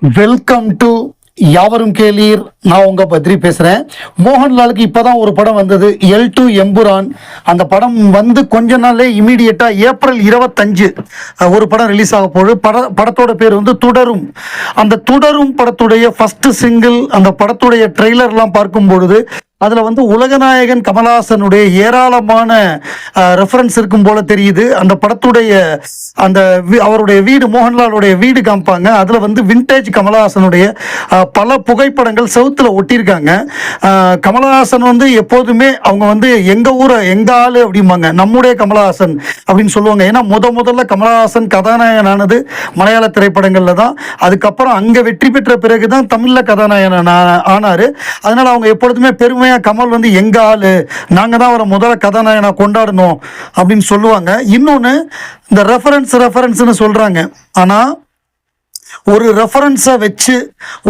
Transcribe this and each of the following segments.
Welcome to யாவரும் கேளீர். நான் உங்க பத்ரி பேசுறேன். மோகன்லாலுக்கு இப்பதான் ஒரு படம் வந்தது. L two Empuraan. அந்த படம் வந்து கொஞ்ச நாளே இமீடியட்டா ஏப்ரல் இருபத்தஞ்சு ஒரு படம் ரிலீஸ் ஆக போகுது. பட படத்தோட பேர் வந்து துடரும். அந்த தொடரும் படத்துடைய ஃபர்ஸ்ட் சிங்கிள் அந்த படத்துடைய ட்ரெய்லர்லாம் பார்க்கும் பொழுது அதில் வந்து உலகநாயகன் கமலஹாசனுடைய ஏராளமான ரெஃபரன்ஸ் இருக்கும் போல தெரியுது. அந்த படத்துடைய அந்த அவருடைய வீடு மோகன்லாலுடைய வீடு காமிப்பாங்க. அதில் வந்து வின்டேஜ் கமலஹாசனுடைய பல புகைப்படங்கள் செவுத்தில் ஒட்டியிருக்காங்க. கமலஹாசன் வந்து எப்போதுமே அவங்க வந்து எங்கள் ஊரை எங்கள் ஆள் அப்படிம்பாங்க. நம்முடைய கமலஹாசன் அப்படின்னு சொல்லுவாங்க. ஏன்னா முத முதல்ல கமலஹாசன் கதாநாயகனானது மலையாள திரைப்படங்களில் தான். அதுக்கப்புறம் அங்கே வெற்றி பெற்ற பிறகு தான் தமிழில் கதாநாயகன் ஆனார். ஆனாரு அவங்க எப்பொழுதுமே பெருமை பெருமையாக கமல் வந்து எங்க ஆளு? நாங்கள் தான் அவரை முதல்ல கதாநாயகனை கொண்டாடணும் அப்படின்னு சொல்லுவாங்க. இன்னொன்று இந்த ரெஃபரன்ஸ் ரெஃபரன்ஸ்னு சொல்கிறாங்க ஆனால் ஒரு ரெஃபரன்ஸை வச்சு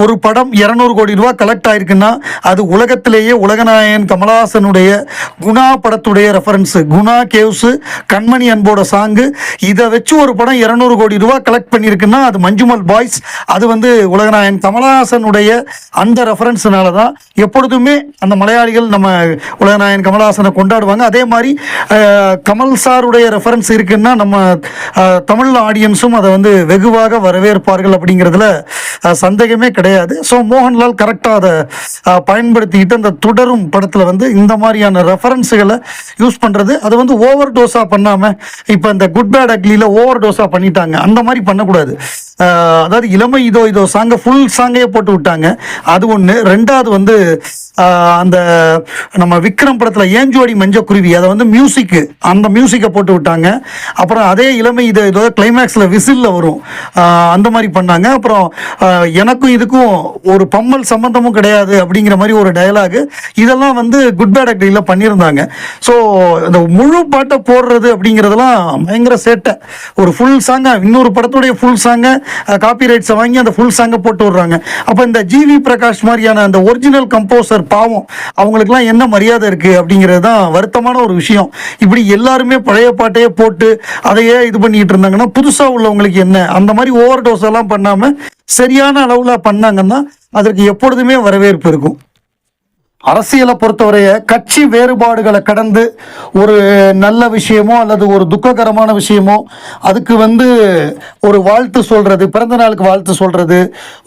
ஒரு படம் இரநூறு கோடி ரூபா கலெக்ட் ஆயிருக்குன்னா அது உலகத்திலேயே உலகநாயகன் கமலஹாசனுடைய குணா படத்துடைய ரெஃபரன்ஸ் குணா கேவ்ஸு கண்மணி அன்போட சாங்கு இதை வச்சு ஒரு படம் இரநூறு கோடி ரூபா கலெக்ட் பண்ணியிருக்குன்னா அது மஞ்சுமல் பாய்ஸ். அது வந்து உலகநாயகன் கமலஹாசனுடைய அந்த ரெஃபரன்ஸுனால தான் எப்பொழுதுமே அந்த மலையாளிகள் நம்ம உலகநாயகன் கமலஹாசனை கொண்டாடுவாங்க. அதே மாதிரி கமல் சாருடைய ரெஃபரன்ஸ் இருக்குன்னா நம்ம தமிழ் ஆடியன்ஸும் அதை வந்து வெகுவாக வரவேற்பார்கள் அப்படிங்கிறதுல சந்தேகமே கிடையாது. ஸோ மோகன்லால் கரெக்டாக அதை பயன்படுத்திக்கிட்டு அந்த தொடரும் படத்தில் வந்து இந்த மாதிரியான ரெஃபரன்ஸுகளை யூஸ் பண்ணுறது அது வந்து ஓவர் டோஸாக பண்ணாமல் இப்போ இந்த குட் பேட் அக்லியில் ஓவர் டோஸாக பண்ணிட்டாங்க. அந்த மாதிரி பண்ணக்கூடாது. அதாவது இளமை இதோ இதோ சாங்கை ஃபுல் சாங்கையே போட்டு விட்டாங்க. அது ஒன்று ரெண்டாவது வந்து அந்த நம்ம விக்ரம் படத்தில் ஏஞ்சோடி மஞ்சக்குருவி அதை வந்து மியூசிக்கு அந்த மியூசிக்கை போட்டு விட்டாங்க. அப்புறம் அதே இளமை இது இதோ கிளைமேக்ஸில் விசிலில் வரும். அந்த மாதிரி பண்ணாங்க. அப்புறம் எனக்கும் இதுக்கும் ஒரு பம்மல் சம்மந்தமும் கிடையாது அப்படிங்கிற மாதிரி ஒரு டயலாகு இதெல்லாம் வந்து குட் பேட் அக்டியில் பண்ணியிருந்தாங்க. ஸோ இந்த முழு பாட்டை போடுறது அப்படிங்கிறதெல்லாம் பயங்கர சேட்டை. ஒரு ஃபுல் சாங்கை இன்னொரு படத்துடைய ஃபுல் சாங்கை காப்பி ரைட்ஸை வாங்கி அந்த ஃபுல் சாங்கை போட்டு விடுறாங்க. அப்போ இந்த ஜிவி பிரகாஷ் மாதிரியான அந்த ஒரிஜினல் கம்போசர் பாவம் அவங்களுக்குலாம் என்ன மரியாதை இருக்குது அப்படிங்கிறது தான் வருத்தமான ஒரு விஷயம். இப்படி எல்லாருமே பழைய பாட்டையே போட்டு அதையே இது பண்ணிட்டு இருந்தாங்கன்னா புதுசாக உள்ளவங்களுக்கு என்ன? அந்த மாதிரி ஓவர் டோஸ் எல்லாம் பண்ணாமல் சரியான அளவில் பண்ணாங்கன்னா அதற்கு எப்பொழுதுமே வரவேற்பு இருக்கும். அரசியலை பொறுத்தவரைய கட்சி வேறுபாடுகளை கடந்து ஒரு நல்ல விஷயமோ அல்லது ஒரு துக்ககரமான விஷயமோ அதுக்கு வந்து ஒரு வாழ்த்து சொல்கிறது பிறந்த நாளுக்கு வாழ்த்து சொல்கிறது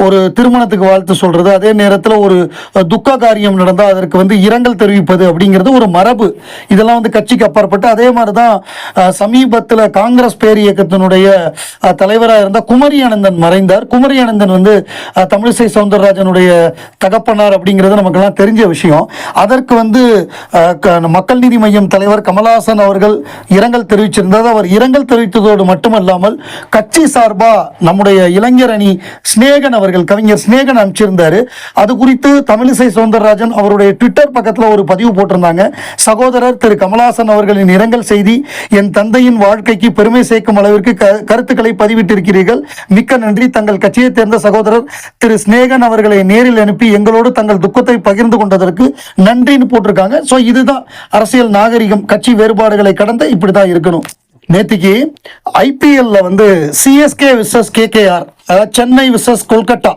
ஒரு திருமணத்துக்கு வாழ்த்து சொல்கிறது அதே நேரத்தில் ஒரு துக்க காரியம் நடந்தால் அதற்கு வந்து இரங்கல் தெரிவிப்பது அப்படிங்கிறது ஒரு மரபு. இதெல்லாம் வந்து கட்சிக்கு அப்பாற்பட்டு அதே மாதிரி தான் சமீபத்தில் காங்கிரஸ் பேர் இயக்கத்தினுடைய தலைவராக இருந்த குமரி அனந்தன் மறைந்தார். குமரி அனந்தன் வந்து தமிழிசை சவுந்தரராஜனுடைய தகப்பனார் அப்படிங்கிறது நமக்கெல்லாம் தெரிஞ்ச விஷயம். விஷயம். அதற்கு வந்து மக்கள் நீதி மையம் தலைவர் கமலஹாசன் அவர்கள் இரங்கல் தெரிவிச்சிருந்தது. அவர் இரங்கல் தெரிவித்ததோடு மட்டுமல்லாமல் கட்சி சார்பாக நம்முடைய இளைஞர் அணி ஸ்நேகன் அவர்கள் கவிஞர் ஸ்நேகன் அனுப்பிச்சிருந்தார். அது குறித்து தமிழிசை சவுந்தரராஜன் அவருடைய ட்விட்டர் பக்கத்தில் ஒரு பதிவு போட்டிருந்தாங்க. சகோதரர் திரு கமலஹாசன் அவர்களின் இரங்கல் செய்தி என் தந்தையின் வாழ்க்கைக்கு பெருமை சேர்க்கும் அளவிற்கு கருத்துக்களை பதிவிட்டிருக்கிறீர்கள். மிக்க நன்றி. தங்கள் கட்சியைச் சேர்ந்த சகோதரர் திரு ஸ்நேகன் அவர்களை நேரில் அனுப்பி எங்களோடு தங்கள் துக்கத்தை பகிர்ந்து கொண்டதற்கு நன்றின்னு போட்டிருக்காங்க. ஸோ இதுதான் அரசியல் நாகரிகம் கட்சி வேறுபாடுகளை கடந்த இப்படி தான் இருக்கணும். நேத்திக்கு ஐபிஎல்ல வந்து CSK versus KKR Chennai versus Kolkata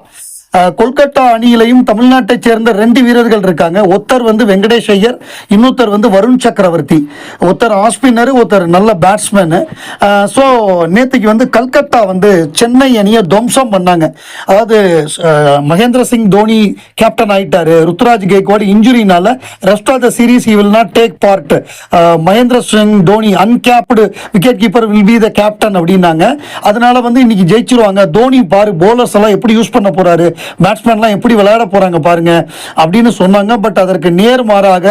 Kolkata அணியிலையும் தமிழ்நாட்டைச் சேர்ந்த ரெண்டு வீரர்கள் இருக்காங்க. ஒருத்தர் வந்து வெங்கடேஷ் ஐயர் இன்னொருத்தர் வந்து வருண் சக்கரவர்த்தி. ஒருத்தர் ஆஸ்பின்னர் ஒருத்தர் நல்ல பேட்ஸ்மேனு. ஸோ நேற்றுக்கு வந்து கல்கத்தா வந்து சென்னை அணியை துவம்சம் பண்ணாங்க. அதாவது மகேந்திர சிங் தோனி கேப்டன் ஆயிட்டாரு. Ruturaj Gaikwad இன்ஜுரினால rest of the series he will take part Mahendra Singh Dhoni uncapped wicket keeper will be the captain அப்படின்னாங்க. அதனால வந்து இன்னைக்கு ஜெயிச்சிருவாங்க. தோனி பாரு போலர்ஸ் எல்லாம் எப்படி யூஸ் பண்ண போறாரு? பேட்ஸ்மேன்லாம் எப்படி விளையாட போறாங்க பாருங்க அப்படின்னு சொன்னாங்க. பட் அதற்கு நேர்மாறாக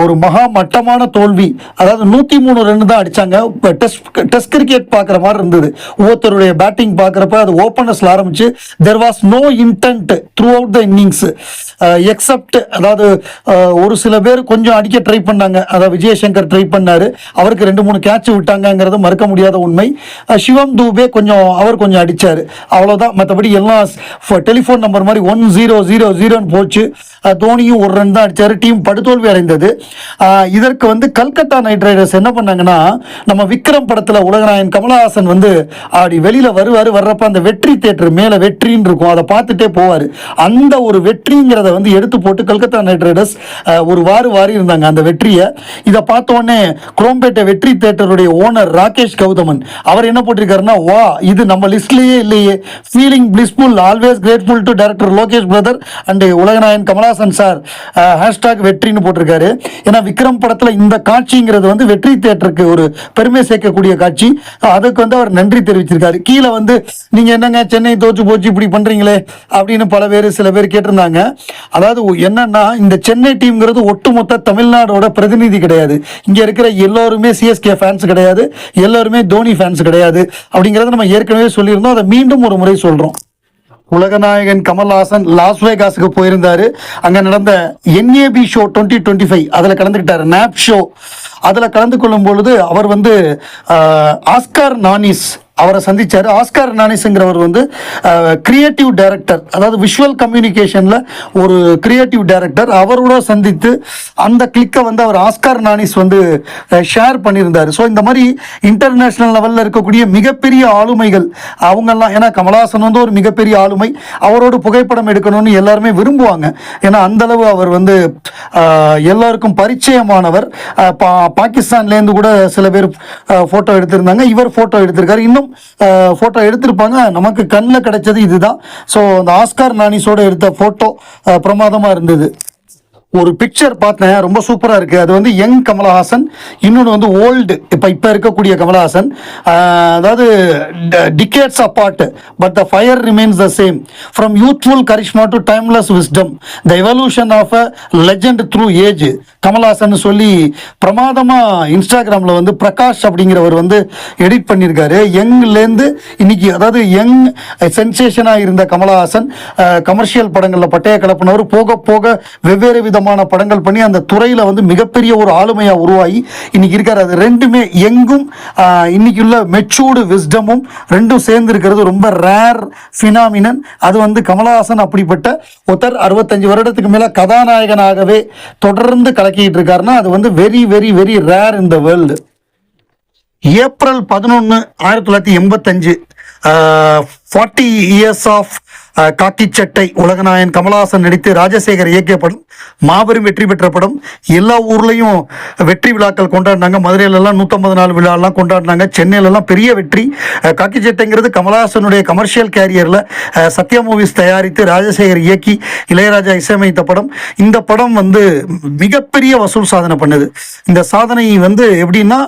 ஒரு மகா மட்டமான தோல்வி அதாவது நூற்றி மூணு ரன் தான் அடிச்சாங்க. டெஸ்ட் டெஸ்ட் கிரிக்கெட் பார்க்குற மாதிரி இருந்தது. ஒவ்வொருத்தருடைய பேட்டிங் பார்க்குறப்ப அது ஓப்பனர்ஸ்ல ஆரம்பிச்சு there was no intent throughout the innings except அதாவது uh, ஒரு சில பேர் கொஞ்சம் அடிக்க ட்ரை பண்ணாங்க. அதாவது விஜயசங்கர் ட்ரை பண்ணார். அவருக்கு ரெண்டு மூணு கேட்ச் விட்டாங்கங்கிறது மறுக்க முடியாத உண்மை. Uh, சிவம் தூபே கொஞ்சம் அவர் கொஞ்சம் அடித்தார் அவ்வளோதான் மற்றபடி எல்லாம் டெலிஃபோன் ஃபோன் நம்பர் மாதிரி ஒன் ஜீரோ ஜீரோ ஜீரோன்னு போச்சு. தோனியும் ஒரு ரன் தான் அடித்தார் டீம் படுதோல்வி அடைந்தது. இதற்கு வந்து கல்கத்தா நைட் ரைடர்ஸ் என்ன பண்ணாங்கன்னா நம்ம விக்ரம் படத்துல உலகநாயன் கமலஹாசன் வந்து அப்படி வெளியில வருவாரு வர்றப்ப அந்த வெற்றி தேட்டர் மேல வெற்றின்னு இருக்கும். அதை பார்த்துட்டே போவாரு. அந்த ஒரு வெற்றிங்கிறத வந்து எடுத்து போட்டு கல்கத்தா நைட் ரைடர்ஸ் ஒரு வாரு வாரி இருந்தாங்க அந்த வெற்றியை. இதை பார்த்த உடனே குரோம்பேட்டை வெற்றி தேட்டருடைய ஓனர் ராகேஷ் கௌதமன் அவர் என்ன போட்டிருக்காருன்னா வா இது நம்ம லிஸ்ட்லயே இல்லையே. Feeling blissful always grateful to director Lokesh brother and Ulaganayagan Kamalhaasan sir hashtag வெற்றின்னு போட்டிருக்காரு. ஏன்னா விக்ரம் படத்துல இந்த காட்சிங்கிறது வந்து வெற்றி தேட்டருக்கு ஒரு பெருமை சேர்க்கக்கூடிய காட்சி. அதுக்கு வந்து அவர் நன்றி தெரிவிச்சிருக்காரு. கீழே வந்து நீங்க என்னங்க சென்னை தோச்சு போச்சு இப்படி பண்றீங்களே? அப்படின்னு பல பேர் சில பேர் கேட்டிருந்தாங்க. அதாவது என்னன்னா இந்த சென்னை டீம்ங்கிறது ஒட்டுமொத்த தமிழ்நாடோட பிரதிநிதி கிடையாது. இங்க இருக்கிற எல்லோருமே சிஎஸ்கே ஃபேன்ஸ் கிடையாது. எல்லோருமே தோனி ஃபேன்ஸ் கிடையாது. அப்படிங்கறத நம்ம ஏற்கனவே சொல்லியிருந்தோம். அதை மீண்டும் ஒரு முறை சொல்றோம். உலகநாயகன் கமல்ஹாசன் லாஸ் வேகாஸுக்கு போயிருந்தாரு. அங்க நடந்த NAB show twenty twenty five அதில் கலந்துக்கிட்டாரு. நாப் ஷோ அதில் கலந்து கொள்ளும் பொழுது அவர் வந்து ஆஸ்கார் நானிஸ் அவரை சந்தித்தார் ஆஸ்கார் நானிஸுங்கிறவர் வந்து கிரியேட்டிவ் டைரக்டர் அதாவது விஷுவல் கம்யூனிகேஷனில் ஒரு கிரியேட்டிவ் டைரக்டர் அவரோட சந்தித்து அந்த கிளிக்கை வந்து அவர் ஆஸ்கார் நானிஸ் வந்து ஷேர் பண்ணியிருந்தார். ஸோ இந்த மாதிரி இன்டர்நேஷனல் லெவலில் இருக்கக்கூடிய மிகப்பெரிய ஆளுமைகள் அவங்கெல்லாம் ஏன்னா கமலஹாசன் வந்து ஒரு மிகப்பெரிய ஆளுமை. அவரோடு புகைப்படம் எடுக்கணும்னு எல்லாருமே விரும்புவாங்க. ஏன்னா அந்தளவு அவர் வந்து எல்லாருக்கும் பரிச்சயமானவர். பா பாகிஸ்தான்லேருந்து கூட சில பேர் ஃபோட்டோ எடுத்திருந்தாங்க. இவர் ஃபோட்டோ எடுத்திருக்காரு. இன்னும் ஃபோட்டோ எடுத்திருப்பாங்க. நமக்கு கண்ணில் கிடைச்சது இதுதான். ஸோ அந்த ஆஸ்கார் நானிஸோடு எடுத்த ஃபோட்டோ பிரமாதமாக இருந்தது. ஒரு பிக்சர் பார்த்தேன் ரொம்ப சூப்பராக இருக்குது அது வந்து யங் கமலஹாசன் இன்னொன்று வந்து ஓல்டு இப்போ இப்போ இருக்கக்கூடிய கமலஹாசன். அதாவது decades apart but the fire remains the same from youthful charisma to timeless wisdom the evolution of a legend through age Kamalhaasan சொல்லி பிரமாதமாக இன்ஸ்டாகிராமில் வந்து பிரகாஷ் அப்படிங்கிறவர் வந்து எடிட் பண்ணியிருக்காரு யங்லேருந்து இன்னைக்கு அதாவது யங் சென்சேஷனாக இருந்த கமலஹாசன் கமர்ஷியல் படங்களில் பட்டைய கலப்பினவர் போக போக வெவ்வேறு விதமான படங்கள் பண்ணி அந்த துறையில் வந்து மிகப்பெரிய ஒரு ஆளுமையாக உருவாகி இன்னைக்கு இருக்கார். அது ரெண்டுமே எங்கும் இன்னைக்கு உள்ள மெச்சூர்டு விஸ்டமும் ரெண்டும் சேர்ந்து இருக்கிறது ரொம்ப ரேர் ஃபினாமினன் அது வந்து கமலஹாசன் அப்படிப்பட்ட ஒருத்தர் அறுபத்தஞ்சு வருடத்துக்கு மேலே கதாநாயகனாகவே தொடர்ந்து கலக்கிட்டு இருக்காருன்னா அது வந்து very very very rare in the world April பதினொன்று ஆயிரத்தி தொள்ளாயிரத்தி எண்பத்தஞ்சு ஃபார்ட்டி இயர்ஸ் ஆஃப் காக்கி சட்டை கமலஹாசன் நடித்து ராஜசேகர் இயக்கிய படம் மாபெரும் வெற்றி பெற்ற படம். எல்லா ஊர்லேயும் வெற்றி விழாக்கள் கொண்டாடினாங்க. மதுரையிலலாம் நூற்றம்பது நாள் விழாலாம் கொண்டாடினாங்க. சென்னையிலலாம் பெரிய வெற்றி. அஹ், காக்கி சட்டைங்கிறது கமலஹாசனுடைய கமர்ஷியல் கேரியரில் சத்யா மூவிஸ் தயாரித்து ராஜசேகர் இயக்கி இளையராஜா இசையமைத்த படம். இந்த படம் வந்து மிகப்பெரிய வசூல் சாதனை பண்ணுது. இந்த சாதனை வந்து எப்படின்னா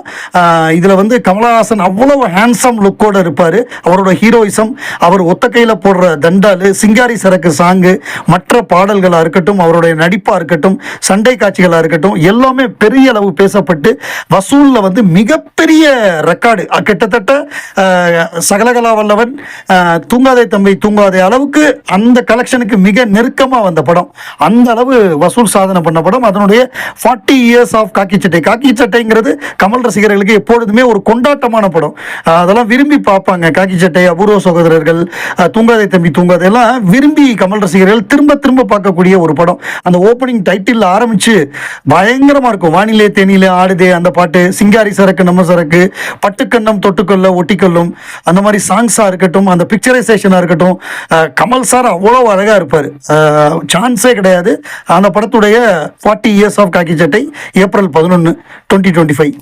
இதில் வந்து கமலஹாசன் அவ்வளவு ஹேண்ட்ஸம் லுக்கோடு இருப்பார். அவரோட ஹீரோயிசம் அவர் ஒத்த கையில் போடுற தண்டாலு சிங்காரி சரக்கு சாங்கு மற்ற பாடல்களாக இருக்கட்டும் அவருடைய நடிப்பாக இருக்கட்டும் சண்டை காட்சிகளாக இருக்கட்டும் எல்லாமே பெரிய அளவு பேசப்பட்டு வசூலில் வந்து மிகப்பெரிய ரெக்கார்டு கிட்டத்தட்ட சகலகலா வல்லவன் தூங்காதே தம்பி தூங்காதே அளவுக்கு அந்த கலெக்ஷனுக்கு மிக நெருக்கமாக வந்த படம். அந்த அளவு வசூல் சாதனை பண்ண படம். அதனுடைய ஃபார்ட்டி இயர்ஸ் ஆஃப் காக்கி சட்டை. காக்கி சட்டைங்கிறது கமல் ரசிகர்களுக்கு எப்பொழுதுமே ஒரு கொண்டாட்டமான படம். அதெல்லாம் விரும்பி பார்ப்பாங்க காக்கி சட்டை அபூர்வ சகோதரர்கள் தூங்காதே தம்பி தூங்காதே எல்லாம் விரும்பி கமல் ரசிகர்கள் திரும்ப திரும்ப பார்க்கக்கூடிய ஒரு படம். அந்த ஓப்பனிங் டைட்டில் ஆரம்பிச்சு பயங்கரமா இருக்கும். வானிலை தேனியில ஆடுதே அந்த பாட்டு சிங்காரி சரக்கு நம்ம சரக்கு பட்டுக்கண்ணம் தொட்டுக்கொள்ள ஒட்டிக்கொள்ளும் அந்த மாதிரி சாங்ஸாக இருக்கட்டும் அந்த பிக்சரைசேஷனாக இருக்கட்டும் கமல் சார் அவ்வளோ அழகாக இருப்பார். சான்ஸே கிடையாது. அந்த படத்துடைய ஃபார்ட்டி இயர்ஸ் ஆஃப் காக்கி சட்டை ஏப்ரல் பதினொன்று டுவெண்ட்டி டுவெண்ட்டி ஃபைவ்